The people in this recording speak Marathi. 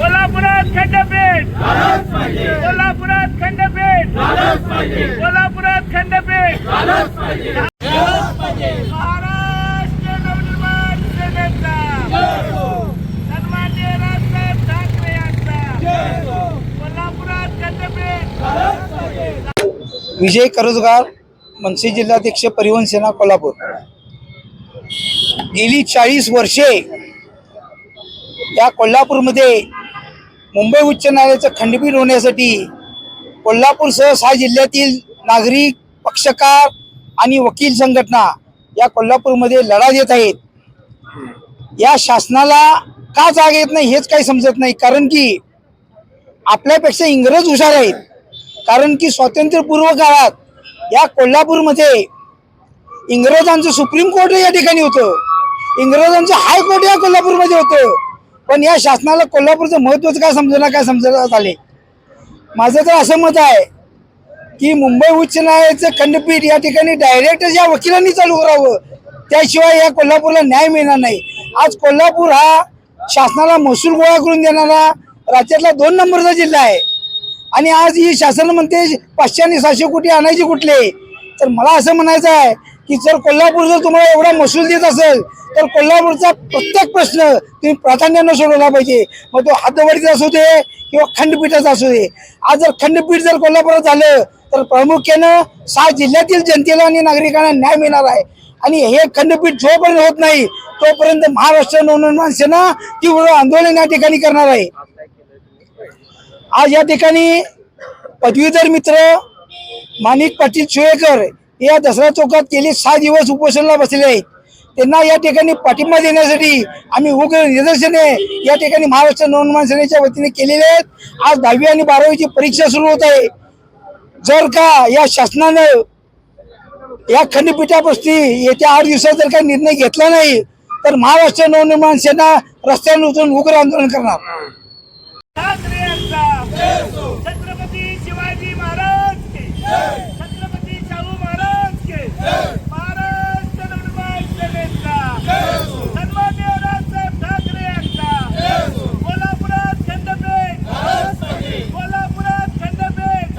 कोल्हापुरात खंडपीठ. कोल्हापुरात खंडपीठ. कोल्हापुरात खंडपीठ. महाराष्ट्र नवनिर्माण सेनेचा. सन्मान्य राजसाहेब ठाकरे यांचा. कोल्हापुरात खंडपीठ. विजय करजगार मनसे जिल्हाध्यक्ष परिवहन सेना कोल्हापूर. गेली चाळीस वर्षे या कोल्हापूरमध्ये मुंबई उच्च न्यायालयाचं खंडपीठ होण्यासाठी कोल्हापूरसह सहा जिल्ह्यातील नागरिक पक्षकार आणि वकील संघटना या कोल्हापूरमध्ये लढा देत आहेत. या शासनाला का जाग येत नाही हेच काही समजत नाही. कारण की आपल्यापेक्षा इंग्रज हुशार आहेत. कारण की स्वातंत्र्यपूर्व काळात या कोल्हापूरमध्ये इंग्रजांचं सुप्रीम कोर्ट या ठिकाणी होतं. इंग्रजांचं हायकोर्ट या कोल्हापूरमध्ये होतं. पण या शासनाला कोल्हापूरचं महत्त्वाचं काय समजेना काय समजण्यात आले माझं तर असं मत आहे की मुंबई उच्च न्यायालयाचं खंडपीठ या ठिकाणी डायरेक्ट या वकिलांनी चालू करावं. त्याशिवाय या कोल्हापूरला न्याय मिळणार नाही. आज कोल्हापूर हा शासनाला महसूल गोळा करून देणारा राज्यातला दोन नंबरचा जिल्हा आहे. आणि आज ही शासन म्हणते पाचशे आणि सहाशे कोटी आणायचे कुठले? तर मला असं म्हणायचं आहे की जर कोल्हापूर जर तुम्हाला एवढा महसूल देत असेल तर कोल्हापूरचा प्रत्येक प्रश्न तुम्ही प्राधान्यानं सोडवला पाहिजे. मग तो हातवडीचा असू दे किंवा खंडपीठाचा असू दे. आज जर खंडपीठ जर कोल्हापुरात झालं तर प्रामुख्यानं सहा जिल्ह्यातील जनतेला आणि नागरिकांना न्याय मिळणार आहे. आणि हे खंडपीठ जोपर्यंत होत नाही तोपर्यंत महाराष्ट्र नवनिर्माण सेना तीव्र आंदोलन या ठिकाणी करणार आहे. आज या ठिकाणी पदवीधर मित्र माणिक पाटील शिवेकर या दसरा चौकात गेले सहा दिवस उपोषणाला बसले आहेत. त्यांना या ठिकाणी पाठिंबा देण्यासाठी आम्ही उग्र निदर्शने या ठिकाणी महाराष्ट्र नवनिर्माण सेनेच्या वतीने केलेले आहेत. आज दहावी आणि बारावीची परीक्षा सुरू होत आहे. जर का या शासनानं या खंडपीठापासून येत्या आठ दिवसात जर काही निर्णय घेतला नाही तर महाराष्ट्र नवनिर्माण सेना रस्त्यावर उतरून उग्र आंदोलन करणार ठाकरे यांचा छत्रपती शिवाजी महाराज के छत्रपती शाहू महाराज के महाराष्ट्र नवनिर्माण सेनेचा सन्मान्य राजसाहेब ठाकरे यांचा कोल्हापुरात खंडपीठ कोल्हापुरात खंडपीठ